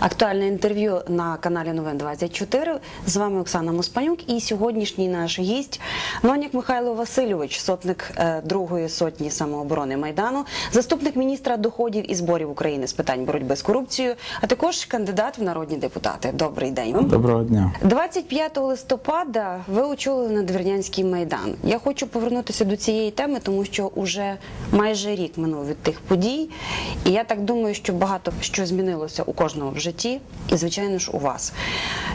Актуальне інтерв'ю на каналі Новин 24. З вами Оксана Моспанюк і сьогоднішній наш гість Нонік Михайло Васильович, сотник е, другої сотні самооборони Майдану, заступник міністра доходів і зборів України з питань боротьби з корупцією, а також кандидат в народні депутати. Добрий день. Доброго дня. 25 листопада ви очолили Надвірнянський майдан. Я хочу повернутися до цієї теми, тому що уже майже рік минув від тих подій, і я так думаю, що багато що змінилося у кожного в житті, і звичайно ж у вас.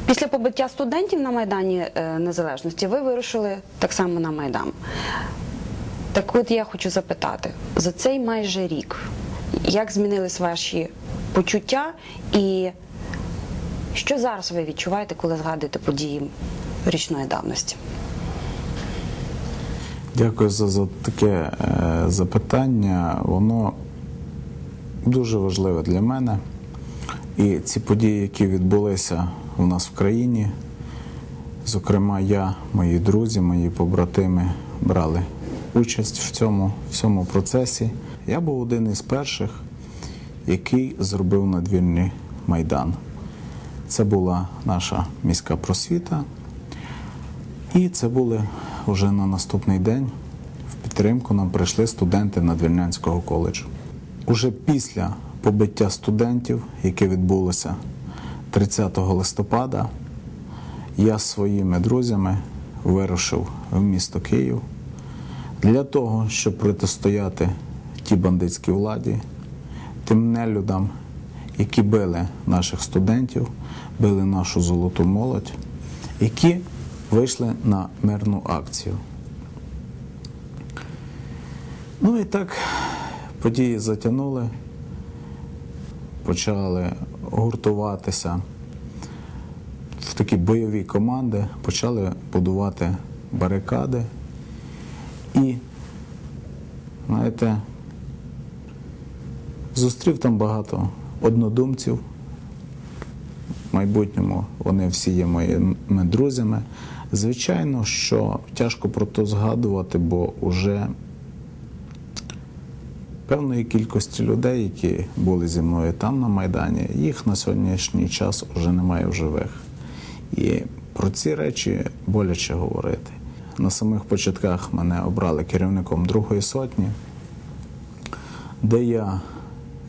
Після побиття студентів на майдані е, Незалежності ви вирушили так само на майдан. Так от я хочу запитати за цей майже рік, як змінились ваші почуття і що зараз ви відчуваєте, коли згадуєте події річної давності? Дякую за, за таке е, запитання. Воно дуже важливе для мене. І ці події, які відбулися у нас в країні, зокрема, я, мої друзі, мої побратими брали участь в цьому всьому процесі. Я був один із перших, який зробив надвірний майдан. Це була наша міська просвіта. І це були вже на наступний день. В підтримку нам прийшли студенти Надвірнянського коледжу. Уже після побиття студентів, яке відбулося 30 листопада, я з своїми друзями вирушив в місто Київ для того, щоб протистояти тій бандитській владі, тим нелюдам, які били наших студентів, били нашу золоту молодь, які вийшли на мирну акцію. Ну і так події затягнули, почали гуртуватися в такі бойові команди, почали будувати барикади. І, знаєте, зустрів там багато однодумців. В майбутньому вони всі є моїми друзями. Звичайно, що тяжко про то згадувати, бо вже певної кількості людей, які були зі мною там на Майдані, їх на сьогоднішній час вже немає в живих. І про ці речі боляче говорити. На самих початках мене обрали керівником Другої сотні, де я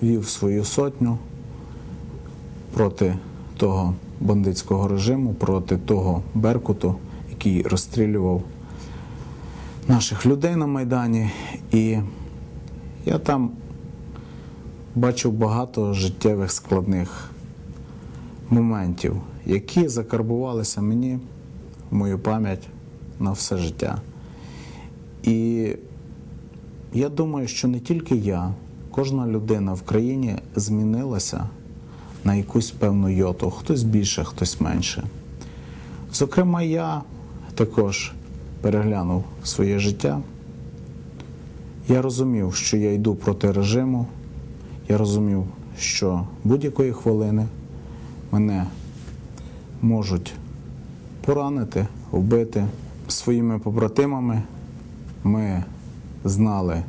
вів свою сотню проти того бандитського режиму, проти того Беркуту, який розстрілював наших людей на Майдані. І я там бачив багато життєвих складних моментів, які закарбувалися мені в мою пам'ять на все життя. І я думаю, що не тільки я, кожна людина в країні змінилася на якусь певну йоту, хтось більше, хтось менше. Зокрема, я також переглянув своє життя. Я розумів, що я йду проти режиму. Я розумів, що будь-якої хвилини мене можуть поранити, вбити своїми побратимами. Ми знали,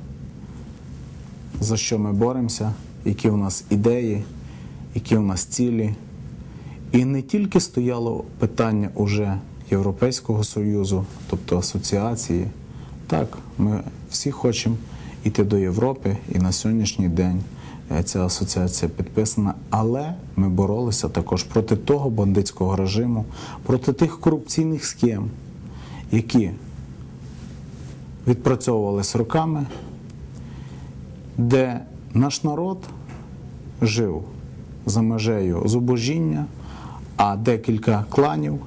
за що ми боремося, які у нас ідеї, які у нас цілі. І не тільки стояло питання уже Європейського Союзу, тобто асоціації. Так, ми всі хочемо йти до Європи, і на сьогоднішній день е, ця асоціація підписана. Але ми боролися також проти того бандитського режиму, проти тих корупційних схем, які відпрацьовувалися роками, де наш народ жив за межею зубожіння, а декілька кланів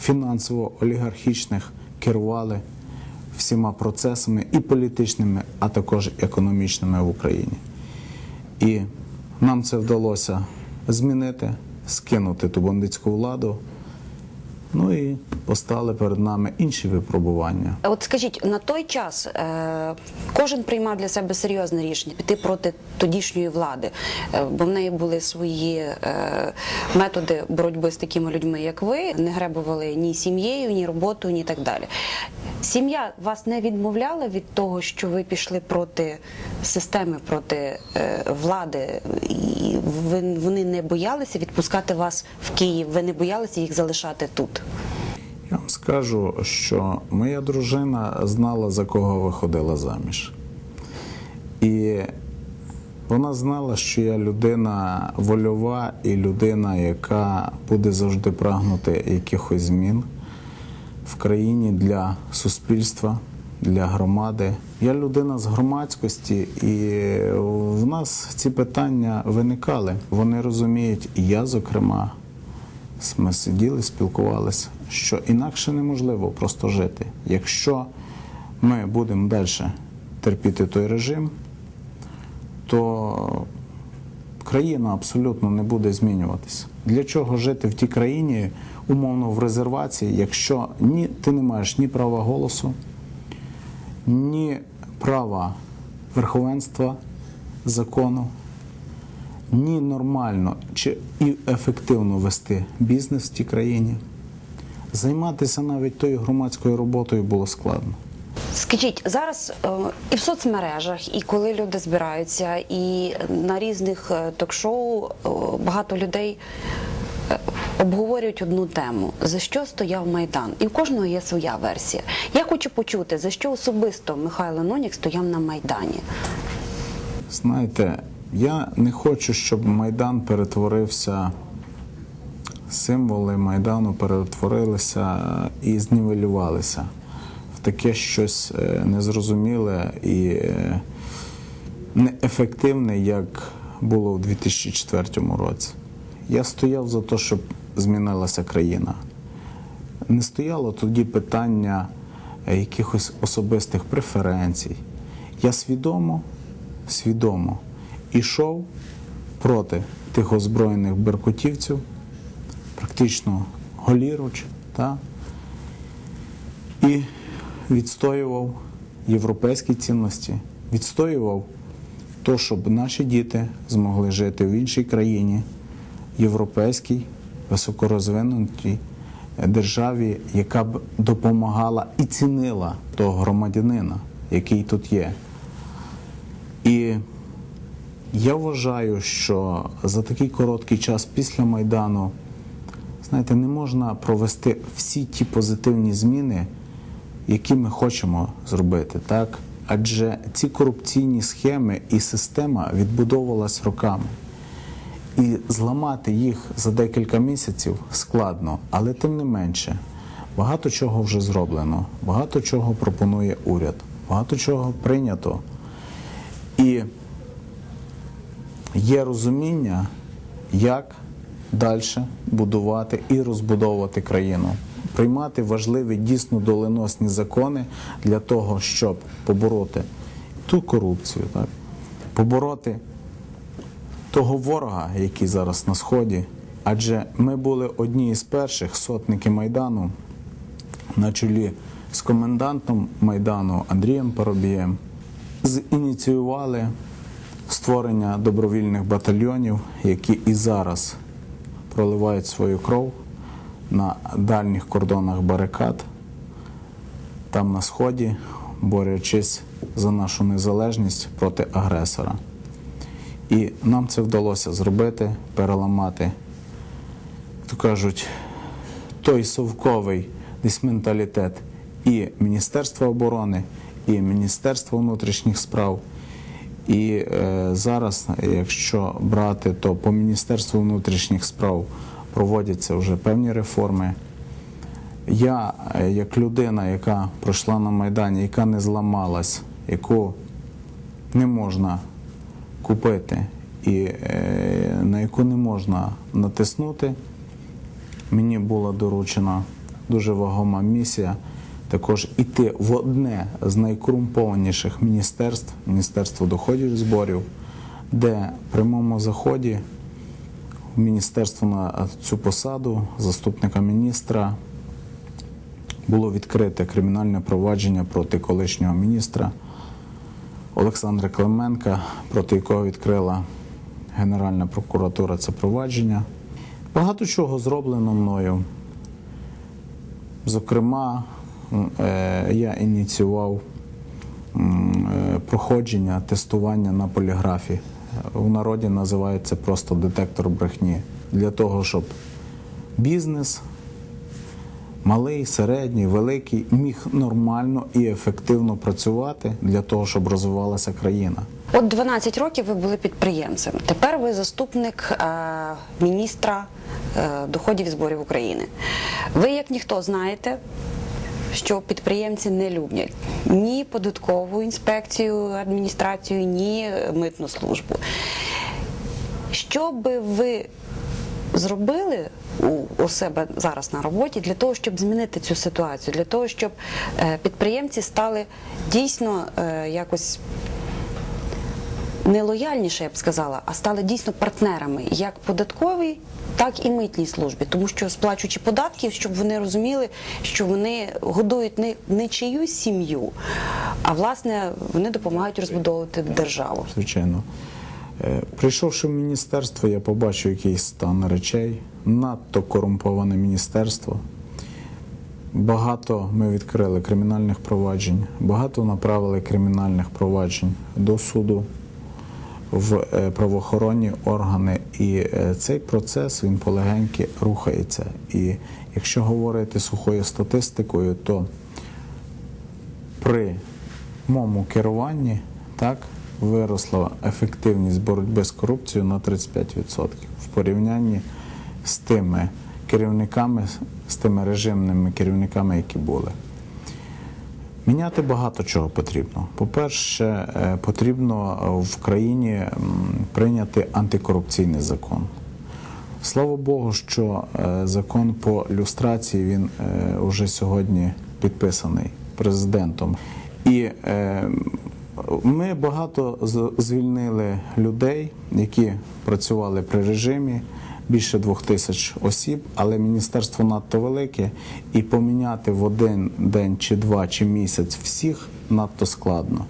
фінансово-олігархічних керували всіма процесами і політичними, а також економічними в Україні. І нам це вдалося змінити, скинути ту бандитську владу. Ну і постали перед нами інші випробування. От скажіть, на той час е, кожен приймав для себе серйозне рішення піти проти тодішньої влади, е, бо в неї були свої е, методи боротьби з такими людьми, як ви, не гребували ні сім'єю, ні роботою, ні так далі. Сім'я вас не відмовляла від того, що ви пішли проти системи, проти влади, і ви, вони не боялися відпускати вас в Київ, ви не боялися їх залишати тут. Я вам скажу, що моя дружина знала, за кого виходила заміж. І вона знала, що я людина вольова і людина, яка буде завжди прагнути якихось змін в країні для суспільства, для громади. Я людина з громадськості, і в нас ці питання виникали. Вони розуміють, і я, зокрема, ми сиділи, спілкувалися, що інакше неможливо просто жити. Якщо ми будемо далі терпіти той режим, то країна абсолютно не буде змінюватися. Для чого жити в тій країні, умовно в резервації, якщо ні, ти не маєш ні права голосу, ні права верховенства закону, ні нормально чи і ефективно вести бізнес в тій країні. Займатися навіть тою громадською роботою було складно. Скажіть, зараз е, і в соцмережах, і коли люди збираються, і на різних е, ток-шоу е, багато людей обговорюють одну тему: за що стояв Майдан? І в кожного є своя версія. Я хочу почути, за що особисто Михайло Нонік стояв на Майдані. Знаєте, я не хочу, щоб Майдан перетворився, символи Майдану перетворилися і знівелювалися в таке щось е, незрозуміле і е, неефективне, як було в 2004 році. Я стояв за те, щоб змінилася країна. Не стояло тоді питання е, якихось особистих преференцій. Я свідомо, свідомо ішов проти тих озброєних беркутівців, практично голіруч, та, і відстоював європейські цінності, відстоював то, щоб наші діти змогли жити в іншій країні, європейській, високорозвинутій державі, яка б допомагала і цінила того громадянина, який тут є. І я вважаю, що за такий короткий час після Майдану, знаєте, не можна провести всі ті позитивні зміни, які ми хочемо зробити, так? Адже ці корупційні схеми і система відбудовувалась роками. І зламати їх за декілька місяців складно, але тим не менше, багато чого вже зроблено, багато чого пропонує уряд, багато чого прийнято. І є розуміння, як далі будувати і розбудовувати країну, приймати важливі дійсно доленосні закони для того, щоб побороти ту корупцію, так? побороти того ворога, який зараз на сході. Адже ми були одні із перших сотники Майдану на чолі з комендантом Майдану Андрієм Парубієм, зініціювали створення добровільних батальйонів, які і зараз проливають свою кров на дальніх кордонах барикад, там на сході, борючись за нашу незалежність проти агресора. І нам це вдалося зробити, переламати, то кажуть, той совковий десь менталітет і Міністерства оборони, і Міністерства внутрішніх справ. І е, зараз, якщо брати, то по Міністерству внутрішніх справ проводяться вже певні реформи. Я, е, як людина, яка пройшла на Майдані, яка не зламалась, яку не можна купити і е, на яку не можна натиснути, мені була доручена дуже вагома місія також іти в одне з найкорумпованіших міністерств, Міністерство доходів і зборів, де в прямому заході в міністерство на цю посаду заступника міністра було відкрите кримінальне провадження проти колишнього міністра Олександра Клименка, проти якого відкрила Генеральна прокуратура це провадження. Багато чого зроблено мною. Зокрема, я ініціював е, проходження тестування на поліграфі. В народі називається просто детектор брехні. Для того, щоб бізнес, малий, середній, великий, міг нормально і ефективно працювати для того, щоб розвивалася країна. От 12 років ви були підприємцем. Тепер ви заступник е, міністра е, доходів і зборів України. Ви, як ніхто, знаєте, що підприємці не люблять ні податкову інспекцію, адміністрацію, ні митну службу. Що би ви зробили у, у себе зараз на роботі для того, щоб змінити цю ситуацію, для того, щоб е, підприємці стали дійсно е, якось не лояльніше, я б сказала, а стали дійсно партнерами як податковій, так і митній службі, тому що сплачуючи податки, щоб вони розуміли, що вони годують не, не чиюсь сім'ю, а власне вони допомагають розбудовувати державу. звичайно. Е, Прийшовши в міністерство, я побачив якийсь стан речей, надто корумповане міністерство. Багато ми відкрили кримінальних проваджень, багато направили кримінальних проваджень до суду в е, правоохоронні органи. І е, цей процес він полегеньки рухається. І якщо говорити сухою статистикою, то при моєму керуванні так виросла ефективність боротьби з корупцією на 35% в порівнянні з тими керівниками, з тими режимними керівниками, які були. Міняти багато чого потрібно. По-перше, е, потрібно е, в країні прийняти антикорупційний закон. Слава Богу, що е, закон по люстрації він вже сьогодні підписаний президентом. І ми багато звільнили людей, які працювали при режимі. Більше двох тисяч осіб, але міністерство надто велике, і поміняти в один день чи два чи місяць всіх надто складно.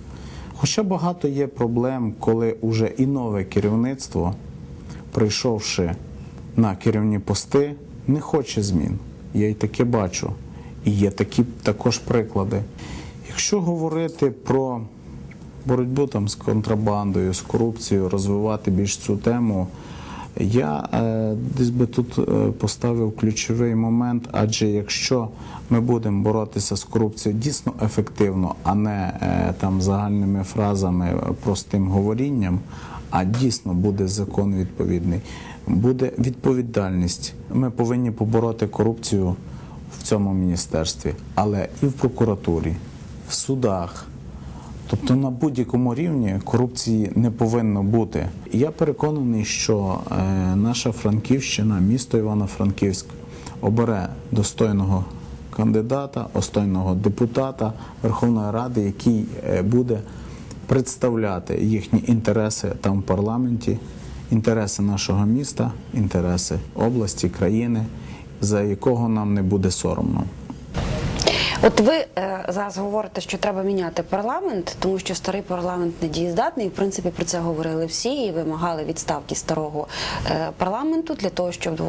Хоча багато є проблем, коли уже і нове керівництво прийшовши на керівні пости, не хоче змін. Я й таке бачу. І є такі також приклади. Якщо говорити про боротьбу там з контрабандою, з корупцією, розвивати більш цю тему, я е, десь би тут е, поставив ключовий момент, адже якщо ми будемо боротися з корупцією дійсно ефективно, а не е, там загальними фразами, простим говорінням, а дійсно буде закон відповідний, буде відповідальність. Ми повинні побороти корупцію в цьому міністерстві, але і в прокуратурі, в судах. Тобто на будь-якому рівні корупції не повинно бути. Я переконаний, що е, наша Франківщина, місто Івано-Франківськ, обере достойного кандидата, достойного депутата Верховної Ради, який е, буде представляти їхні інтереси там в парламенті, інтереси нашого міста, інтереси області, країни, за якого нам не буде соромно. От ви е, зараз говорите, що треба міняти парламент, тому що старий парламент не дієздатний. І, в принципі, про це говорили всі і вимагали відставки старого е, парламенту для того, щоб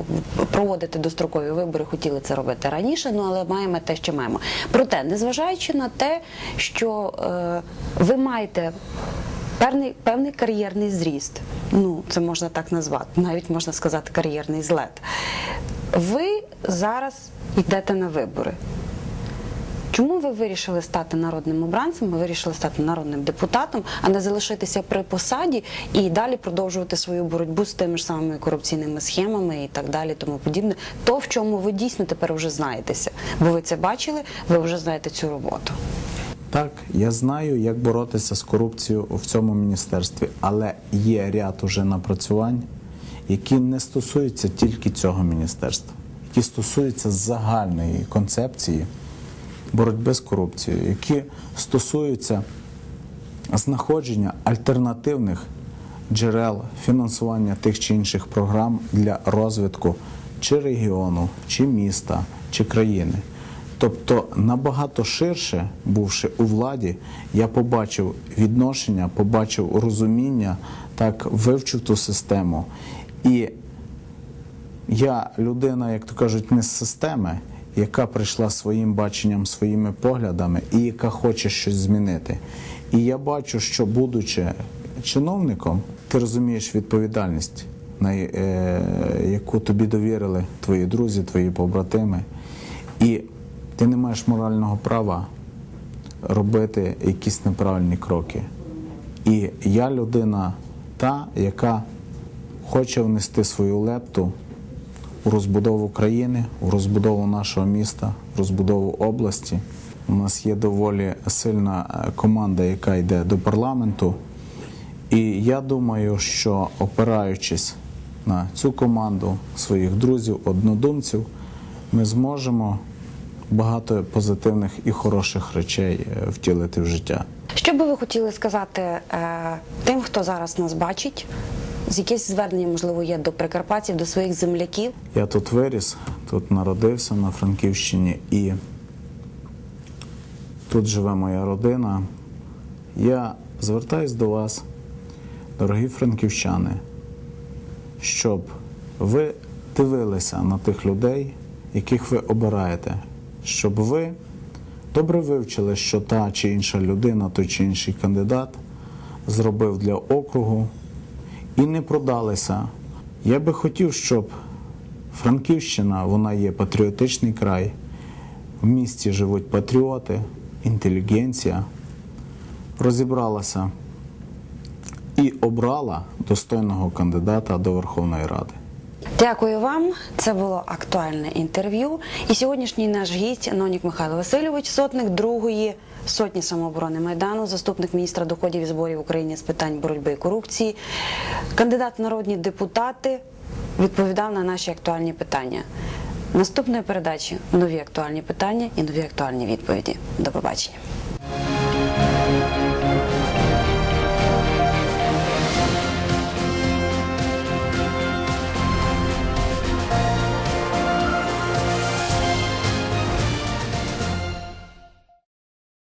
проводити дострокові вибори. Хотіли це робити раніше, ну але маємо те, що маємо. Проте, незважаючи на те, що е, ви маєте. Певний, певний кар'єрний зріст, ну це можна так назвати, навіть можна сказати кар'єрний злет. Ви зараз йдете на вибори. Чому ви вирішили стати народним обранцем, ви вирішили стати народним депутатом, а не залишитися при посаді і далі продовжувати свою боротьбу з тими ж самими корупційними схемами і так далі, тому подібне, то в чому ви дійсно тепер вже знаєтеся, бо ви це бачили, ви вже знаєте цю роботу. Так, я знаю, як боротися з корупцією в цьому міністерстві, але є ряд уже напрацювань, які не стосуються тільки цього міністерства, які стосуються загальної концепції боротьби з корупцією, які стосуються знаходження альтернативних джерел фінансування тих чи інших програм для розвитку чи регіону, чи міста, чи країни. Тобто набагато ширше, бувши у владі, я побачив відношення, побачив розуміння, так вивчив ту систему. І я людина, як то кажуть, не з системи, яка прийшла своїм баченням, своїми поглядами і яка хоче щось змінити. І я бачу, що будучи чиновником, ти розумієш відповідальність, на, е, яку тобі довірили твої друзі, твої побратими, і ти не маєш морального права робити якісь неправильні кроки. І я людина та, яка хоче внести свою лепту у розбудову країни, у розбудову нашого міста, в розбудову області. У нас є доволі сильна е, команда, яка йде до парламенту. І я думаю, що опираючись на цю команду своїх друзів, однодумців, ми зможемо багато позитивних і хороших речей е, втілити в життя. Що би ви хотіли сказати е, тим, хто зараз нас бачить? З якесь звернення, можливо, є до прикарпатців, до своїх земляків? Я тут виріс, тут народився на Франківщині і тут живе моя родина. Я звертаюсь до вас, дорогі франківчани, щоб ви дивилися на тих людей, яких ви обираєте, щоб ви добре вивчили, що та чи інша людина, той чи інший кандидат зробив для округу і не продалися. Я би хотів, щоб Франківщина вона є патріотичний край. В місті живуть патріоти, інтелігенція. Розібралася і обрала достойного кандидата до Верховної Ради. Дякую вам. Це було актуальне інтерв'ю. І сьогоднішній наш гість Нонік Михайло Васильович, сотник другої сотні самооборони Майдану, заступник міністра доходів і зборів України з питань боротьби і корупції, кандидат в народні депутати, відповідав на наші актуальні питання. Наступної передачі нові актуальні питання і нові актуальні відповіді. До побачення.